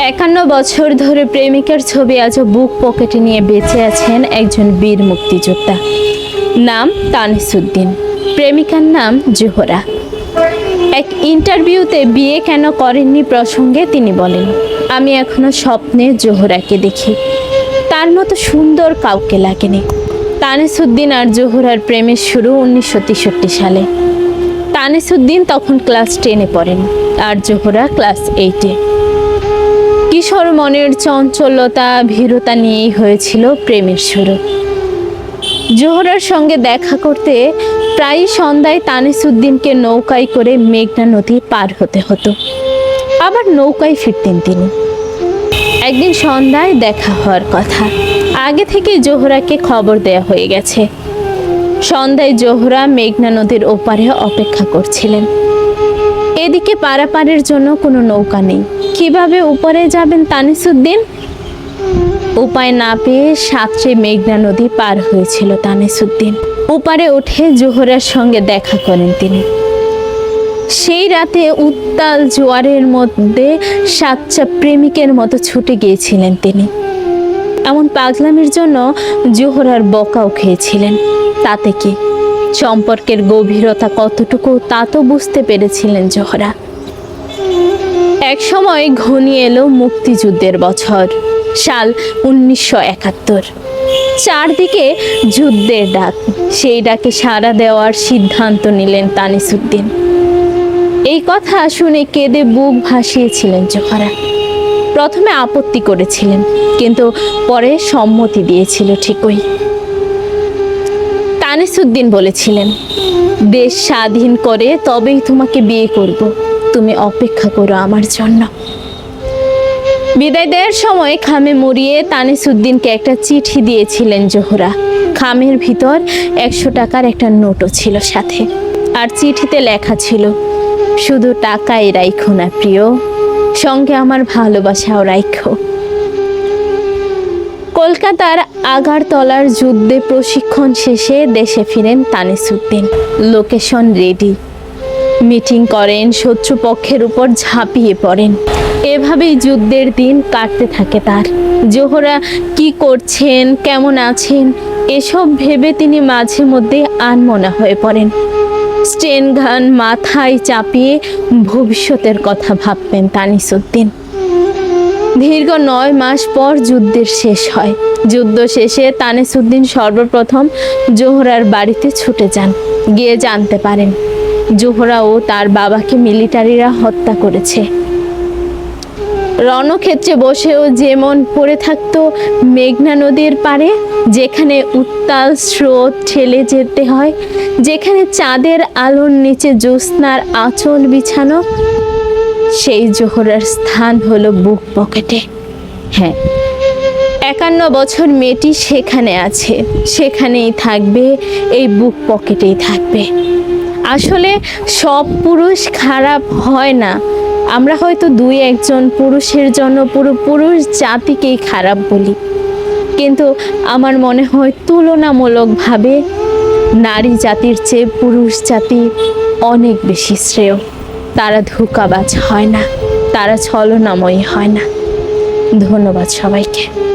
একান্ন বছর ধরে প্রেমিকার ছবি আজও বুক পকেটে নিয়ে বেঁচে আছেন একজন বীর মুক্তিযোদ্ধা। নাম তানিসুদ্দিন। প্রেমিকার নাম জোহরা। এক ইন্টারভিউতে বিয়ে কেন করেননি প্রসঙ্গে তিনি বলেন, আমি এখনও স্বপ্নে জোহরাকে দেখি। তার মতো সুন্দর কাউকে লাগেনি। তানিসুদ্দিন আর জোহরার প্রেমের শুরু উনিশশো তেষট্টি সালে। তানিসুদ্দিন তখন ক্লাস টেনে পড়েন আর জোহরা ক্লাস এইটে। কিশোর মনের চঞ্চলতা ভীরতা নিয়েই হয়েছিল প্রেমের শুরু। জোহরার সঙ্গে দেখা করতে প্রায়ই সন্ধ্যায় তানিসুদ্দিনকে নৌকায় করে মেঘনা নদী পার হতে হতো। আবার নৌকায় ফিরতেন তিনি। একদিন সন্ধ্যায় দেখা হওয়ার কথা। আগে থেকে জোহরাকে খবর দেয়া হয়ে গেছে। সন্ধ্যায় জোহরা মেঘনা নদীর ওপারে অপেক্ষা করছিলেন। এদিকে পারাপারের জন্য কোনো নৌকা নেই। কীভাবে উপরে যাবেন তানিসুদ্দিন? উপায় না পেয়ে সাতরে মেঘনা নদী পার হয়েছিল তানিসুদ্দিন। উপারে উঠে জোহরার সঙ্গে দেখা করেন তিনি। সেই রাতে উত্তাল জোয়ারের মধ্যে সাতচা প্রেমিকের মতো ছুটে গিয়েছিলেন তিনি। এমন পাগলামির জন্য জোহরার বকাও খেয়েছিলেন। তাতে কি? সম্পর্কের গভীরতা কতটুকু তা তো বুঝতে পেরেছিলেন জোহরা। এক সময় ঘনিয়ে এলো মুক্তিযুদ্ধের বছর, সাল উনিশশো একাত্তর। চারদিকে যুদ্ধের ডাক, সেই ডাকে সাড়া দেওয়ার সিদ্ধান্ত নিলেন তানিসুদ্দিন। এই কথা শুনে কেঁদে বুক ভাসিয়েছিলেন জোহরা। প্রথমে আপত্তি করেছিলেন, কিন্তু পরে সম্মতি দিয়েছিল ঠিকই। তানিসুদ্দিন বলেছিলেন, দেশ স্বাধীন করে তবেই তোমাকে বিয়ে করব। তুমি অপেক্ষা করো আমার জন্য। বিদায় দেওয়ার সময় খামে মরিয়ে তানিসুদ্দিনকে একটা চিঠি দিয়েছিলেন জোহরা। খামের ভিতর একশো টাকার একটা নোটও ছিল সাথে। আর চিঠিতে লেখা ছিল, শুধু টাকাই রাইখো না প্রিয়, সঙ্গে আমার ভালোবাসাও রাইখো। কলকাতার আগারতলার যুদ্ধে প্রশিক্ষণ শেষে দেশে ফিরেন তানিসুদ্দিন। Location ready. মিটিং করেন শত্রুপক্ষের উপর ঝাঁপিয়ে পড়েন। এভাবেই যুদ্ধের দিন কাটতে থাকে তার। জোহরা কি করছেন, কেমন আছেন, এসব ভেবে তিনি মাঝে মধ্যে আনমনা হয়ে পড়েন। স্টেন গান মাথায় চাপিয়ে ভবিষ্যতের কথা ভাববেন তানিসুদ্দিন দীর্ঘ নয় মাস পর যুদ্ধের শেষ হয়। যুদ্ধ শেষে তানেসুদ্দিন সর্বপ্রথম জোহরার বাড়িতে ছুটে যান, গিয়ে জানতে পারেন। জোহরা ও তার বাবাকে মিলিটারিরা হত্যা করেছে। রণক্ষেত্রে বসেও যেমন পড়ে থাকতো মেঘনা নদীর পাড়ে, যেখানে উত্তাল স্রোত ঠেলে যেতে হয়, যেখানে চাঁদের আলোর নিচে জ্যোৎস্নার আঁচল বিছানো, সেই জোহরার স্থান হলো বুক পকেটে। হ্যাঁ একান্ন বছর মেয়েটি সেখানে আছে, সেখানেই থাকবে, এই বুক পকেটেই থাকবে। আসলে সব পুরুষ খারাপ হয় না। আমরা হয়তো দুই একজন পুরুষের জন্য পুরো পুরুষ জাতিকেই খারাপ বলি। কিন্তু আমার মনে হয় তুলনামূলকভাবে নারী জাতির চেয়ে পুরুষ জাতি অনেক বেশি শ্রেয়। তারা ধোকাবাজ হয় না, তারা ছলনাময়ী হয় না। ধন্যবাদ সবাইকে।